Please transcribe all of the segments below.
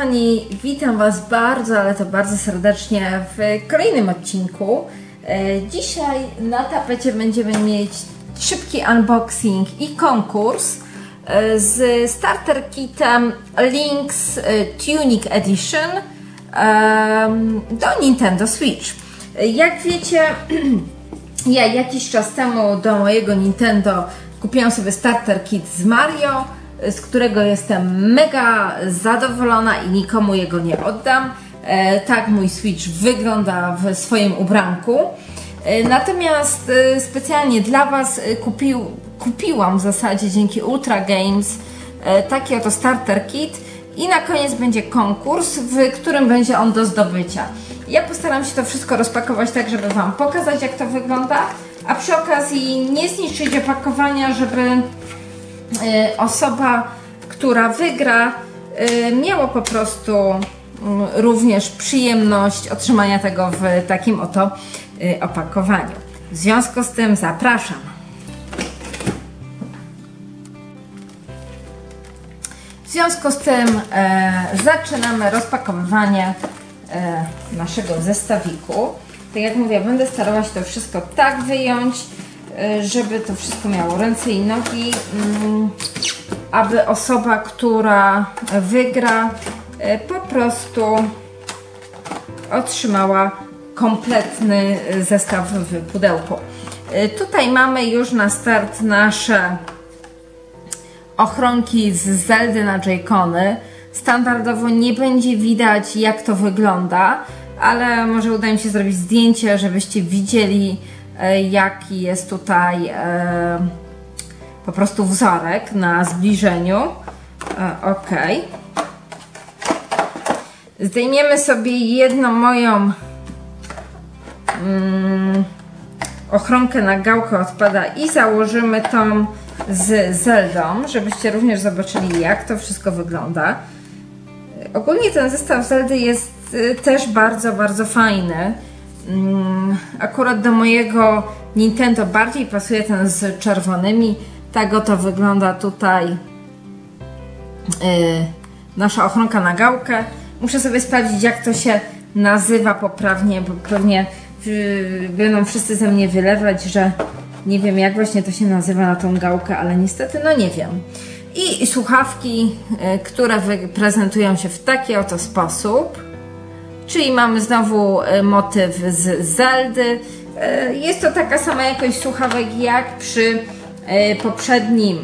kochani, witam Was bardzo, ale to bardzo serdecznie w kolejnym odcinku. E, Dzisiaj na tapecie będziemy mieć szybki unboxing i konkurs e, z starter kitem Link's e, Tunic Edition do Nintendo Switch. Jak wiecie, ja jakiś czas temu do mojego Nintendo kupiłam sobie starter kit z Mario, z którego jestem mega zadowolona i nikomu jego nie oddam. E, tak mój Switch wygląda w swoim ubranku. E, natomiast e, specjalnie dla Was kupił, kupiłam w zasadzie dzięki Ultra Games taki oto starter kit i na koniec będzie konkurs, w którym będzie on do zdobycia. Ja postaram się to wszystko rozpakować tak, żeby Wam pokazać jak to wygląda, a przy okazji nie zniszczyć opakowania, żeby osoba, która wygra, e, miała po prostu mm, również przyjemność otrzymania tego w takim oto e, opakowaniu. W związku z tym zapraszam. W związku z tym e, zaczynamy rozpakowywanie e, naszego zestawiku. Tak jak mówię, będę starała się to wszystko tak wyjąć, żeby to wszystko miało ręce i nogi, mm, aby osoba, która wygra, e, po prostu otrzymała kompletny zestaw w pudełku. E, Tutaj mamy już na start nasze ochronki z Zeldy na J-Kony. Standardowo nie będzie widać jak to wygląda, ale może uda mi się zrobić zdjęcie, żebyście widzieli jaki jest tutaj e, po prostu wzorek na zbliżeniu. E, ok. Zdejmiemy sobie jedną moją mm, ochronkę na gałkę odpada i założymy tą z Zeldą, żebyście również zobaczyli jak to wszystko wygląda. Ogólnie ten zestaw Zeldy jest y, też bardzo, bardzo fajny. Mm, Akurat do mojego Nintendo bardziej pasuje ten z czerwonymi. Tak oto wygląda tutaj y, nasza ochronka na gałkę. Muszę sobie sprawdzić jak to się nazywa poprawnie, bo pewnie y, będą wszyscy ze mnie wylewać, że nie wiem jak właśnie to się nazywa na tą gałkę, ale niestety no nie wiem. I słuchawki, y, które prezentują się w taki oto sposób. Czyli mamy znowu y, motyw z Zeldy. Y, Jest to taka sama jakość słuchawek jak przy y, poprzednim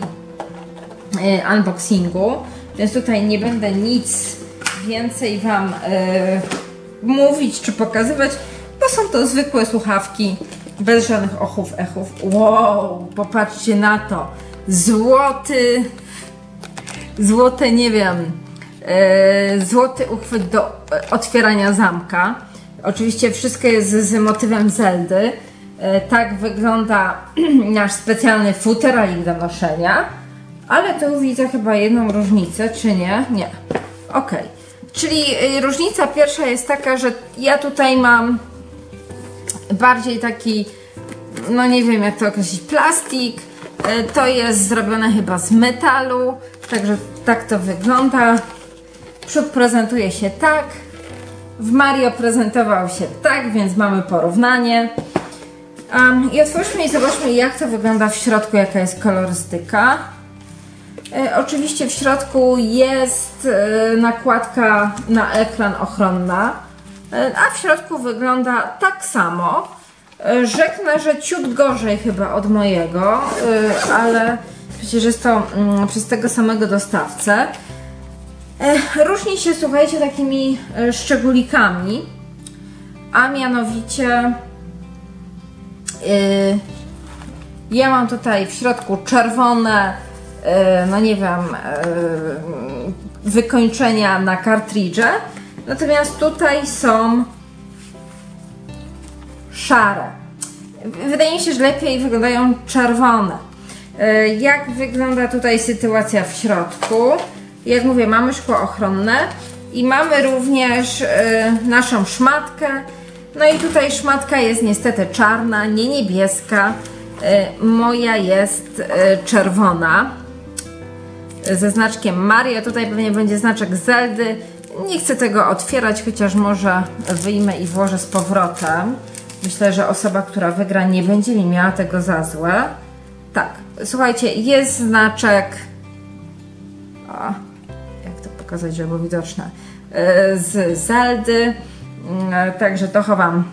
unboxingu, więc tutaj nie będę nic więcej Wam mówić czy pokazywać, bo są to zwykłe słuchawki bez żadnych ochów, echów. Wow, popatrzcie na to. Złoty, złote, nie wiem, e, złoty uchwyt do e, otwierania zamka. Oczywiście wszystko jest z, motywem Zeldy. E, tak wygląda nasz specjalny futeralik do noszenia. Ale tu widzę chyba jedną różnicę, czy nie? Nie. Ok. Czyli y, różnica pierwsza jest taka, że ja tutaj mam bardziej taki, no nie wiem jak to określić, plastik. E, To jest zrobione chyba z metalu, także tak to wygląda. Przód prezentuje się tak. W Mario prezentował się tak, więc mamy porównanie. Um, I otwórzmy i zobaczmy jak to wygląda w środku, jaka jest kolorystyka. E, oczywiście w środku jest e, nakładka na ekran ochronna, e, a w środku wygląda tak samo. E, Rzeknę, że ciut gorzej chyba od mojego, e, ale przecież jest to mm, przez tego samego dostawcę. E, Różni się, słuchajcie, takimi e, szczególikami, a mianowicie e, ja mam tutaj w środku czerwone, no nie wiem, wykończenia na kartridże, natomiast tutaj są szare. Wydaje mi się, że lepiej wyglądają czerwone. Jak wygląda tutaj sytuacja w środku? Jak mówię, mamy szkło ochronne i mamy również e, naszą szmatkę. No i tutaj szmatka jest niestety czarna, nie niebieska. E, Moja jest e, czerwona ze znaczkiem Mario. Tutaj pewnie będzie znaczek Zeldy. Nie chcę tego otwierać, chociaż może wyjmę i włożę z powrotem. Myślę, że osoba, która wygra, nie będzie mi miała tego za złe. Tak, słuchajcie, jest znaczek. O, pokazać, żeby było widoczne? E, z Zeldy. Mm, Także to chowam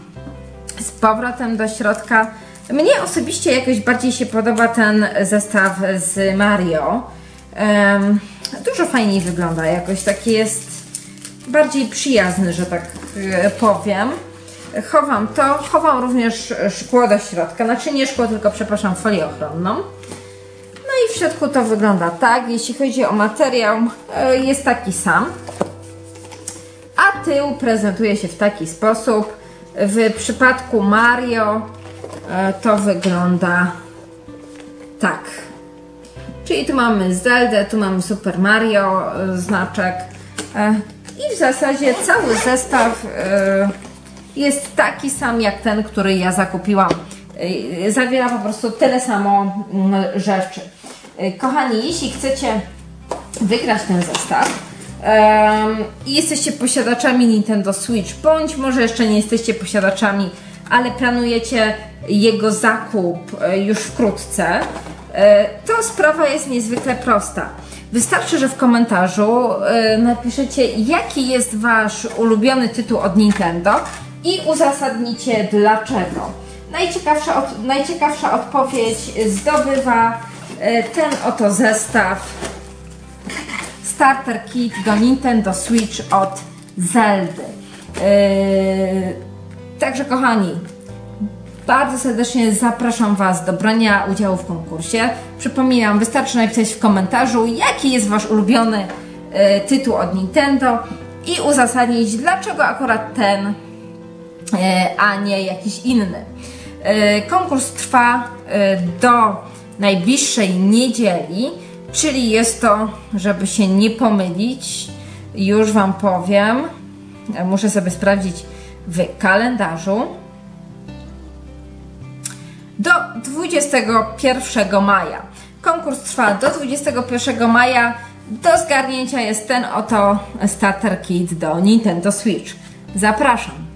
z powrotem do środka. Mnie osobiście jakoś bardziej się podoba ten zestaw z Mario. Dużo fajniej wygląda, jakoś taki jest bardziej przyjazny, że tak e, powiem. Chowam to, chowam również szkło do środka, znaczy nie szkło, tylko przepraszam, folię ochronną. Środku to wygląda tak, jeśli chodzi o materiał, e, jest taki sam. A tył prezentuje się w taki sposób. W przypadku Mario e, to wygląda tak. Czyli tu mamy Zeldę, tu mamy Super Mario e, znaczek. I w zasadzie cały zestaw jest taki sam jak ten, który ja zakupiłam. Zawiera po prostu tyle samo mm, rzeczy. E, Kochani, jeśli chcecie wygrać ten zestaw i jesteście posiadaczami Nintendo Switch, bądź może jeszcze nie jesteście posiadaczami, ale planujecie jego zakup e, już wkrótce, e, to sprawa jest niezwykle prosta. Wystarczy, że w komentarzu napiszecie, jaki jest Wasz ulubiony tytuł od Nintendo i uzasadnicie dlaczego. Najciekawsza, od, najciekawsza odpowiedź zdobywa ten oto zestaw Starter Kit do Nintendo Switch od Zeldy. Yy, także kochani, bardzo serdecznie zapraszam Was do brania udziału w konkursie. Przypominam, wystarczy napisać w komentarzu, jaki jest Wasz ulubiony yy, tytuł od Nintendo i uzasadnić, dlaczego akurat ten, a nie jakiś inny. Konkurs trwa do najbliższej niedzieli, czyli jest to, żeby się nie pomylić, już Wam powiem, muszę sobie sprawdzić w kalendarzu, do 21 maja. Konkurs trwa do 21 maja. Do zgarnięcia jest ten oto starter kit do Nintendo Switch. Zapraszam.